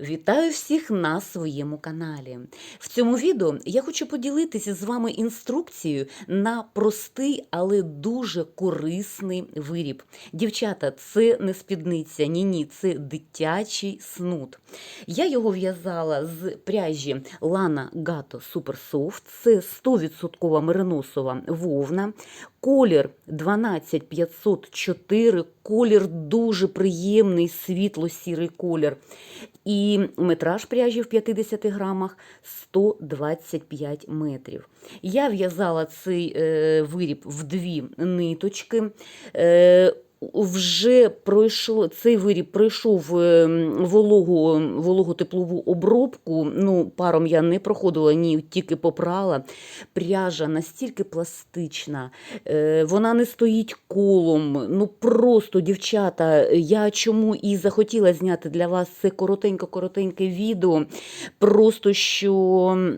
Вітаю всіх на своєму каналі. В цьому відео я хочу поділитися з вами інструкцією на простий, але дуже корисний виріб. Дівчата, це не спідниця, ні, ні, це дитячий снуд. Я його в'язала з пряжі Lana Gato Super Soft. Це 100% мериносова вовна. Колір 12504, колір дуже приємний, світло-сірий колір. І метраж пряжі в 50 грамах 125 метрів. Я в'язала цей е, виріб в дві ниточки. Вже пройшло цей виріб пройшов е, вологу, вологу теплову обробку. Ну, паром я не проходила, ні, тільки попрала. Пряжа настільки пластична, е, вона не стоїть колом. Ну просто, дівчата, я чому і захотіла зняти для вас це коротенько-коротеньке відео. Просто що.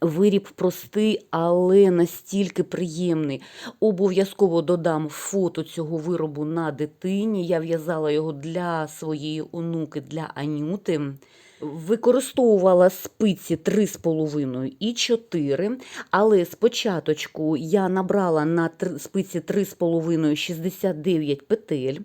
Виріб простий, але настільки приємний. Обов'язково додам фото цього виробу на дитині. Я в'язала його для своєї онуки, для Анюти. Використовувала спиці 3,5 і 4, але спочатку я набрала на спиці 3,5 69 петель.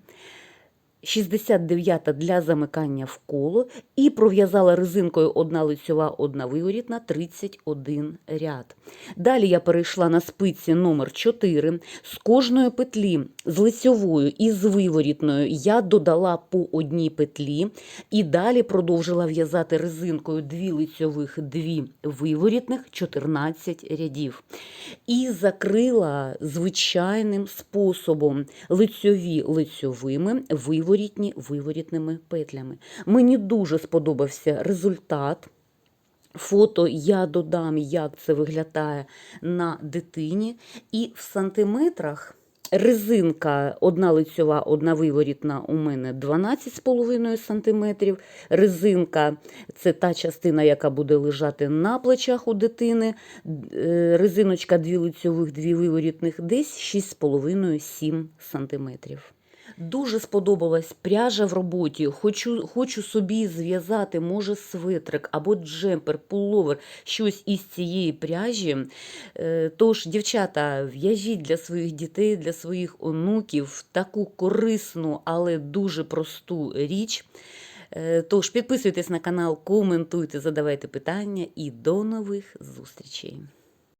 69 для замикання в коло і пров'язала резинкою одна лицьова, одна виворітна 31 ряд. Далі я перейшла на спиці номер 4 з кожної петлі з лицьовою і з виворітною я додала по одній петлі і далі продовжила в'язати резинкою 2 лицьових, 2 виворітних 14 рядів. І закрила звичайним способом лицьові лицьовими, виворітні виворітними петлями. Мені дуже сподобався результат. Фото я додам, як це виглядає на дитині. І в сантиметрах резинка одна лицьова, одна виворітна у мене 12,5 см. Резинка це та частина, яка буде лежати на плечах у дитини. Е, Резиночка дві лицьових, дві виворітних, десь 6,5-7 см. Дуже сподобалась пряжа в роботі. Хочу хочу собі зв'язати, може, свитрик або джемпер, пуловер, щось із цієї пряжі. Е, Тож, дівчата, в'яжіть для своїх дітей, для своїх онуків таку корисну, але дуже просту річ. Е, Тож, підписуйтесь на канал, коментуйте, задавайте питання і до нових зустрічей.